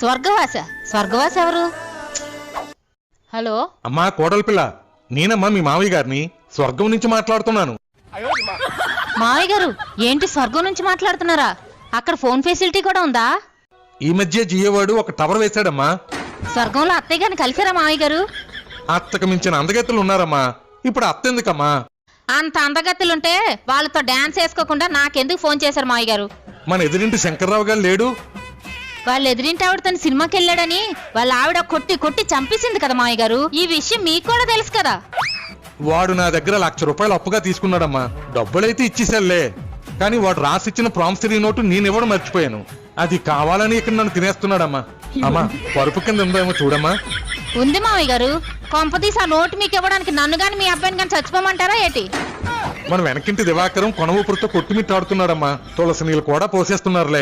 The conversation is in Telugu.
స్వర్గవాస. స్వర్గవాస ఎవరు? హలో? అమ్మా కోడలి పిల్ల. నేనమ్మా మీ మావయ్య గారిని స్వర్గం నుంచి మాట్లాడుతున్నాను. మావయ్య గారు ఏంటి స్వర్గం నుంచి మాట్లాడుతున్నారా? అక్కడ ఫోన్ ఫెసిలిటీ కూడా ఉందా? ఈ మధ్య జియోవాడు ఒక టవర్ వేశాడమ్మా. స్వర్గంలో అత్తయ్య గారిని కలిసారా మావయ్య గారు అత్తకు మించిన అందగత్తెలు ఉన్నారమ్మా. ఇప్పుడు అత్త ఎందుకమ్మా? అంత అందగత్తులుంటే వాళ్ళతో డాన్స్ వేసుకోకుండా నాకెందుకు ఫోన్ చేశారు మావయ్య గారు మన ఎదురింటి శంకర్రావు గారు లేడు. వాళ్ళ ఎదురింటి ఆవిడ తన సినిమాకి వెళ్ళాడని వాళ్ళ ఆవిడ కొట్టి కొట్టి చంపేసింది కదా మావయ్య గారు. ఈ విషయం మీకు కూడా తెలుసు కదా. వాడు నా దగ్గర లక్ష రూపాయలు అప్పుగా తీసుకున్నాడమ్మా. డబ్బులైతే ఇచ్చేసాలే కానీ వాడు రాసిచ్చిన ప్రామిసరీ నోటు నేను ఇవ్వడం మర్చిపోయాను. అది కావాలని ఇక్కడ నన్ను తినేస్తున్నాడమ్మా. అమ్మా పరుపు కింద ఉందేమో చూడమ్మా. ఉంది మావయ్య గారు. కొంపతీసి ఆ నోటు మీకు ఇవ్వడానికి నన్ను గాని మీ అబ్బాయిని గాని చచ్చిపోమంటారా ఏంటి? మన వెనకింటి దివాకరం కొన ఊపిరితో కొట్టుమిట్టాడుతున్నాడమ్మా. తులసి నీళ్ళు కూడా పోసేస్తున్నారులే.